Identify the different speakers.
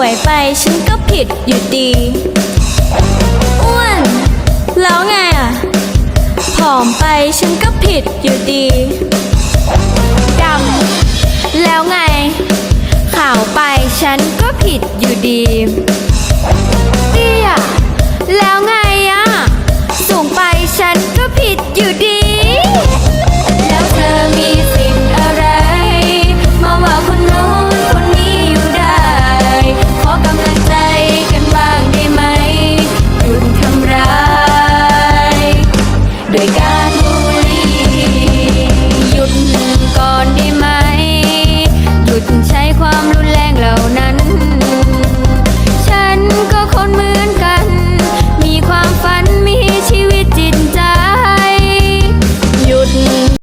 Speaker 1: วยไปฉันก็ผิดอยู่ดี อ้วน แล้วไงอะ ผอมไปฉันก็ผิดอยู่ดี ดำ แล้วไง ขาวไปฉันก็ผิดอยู่ดีเตี้ยแล้วไงอะ สูงไปฉันก็ผิดอยู่ดี We got.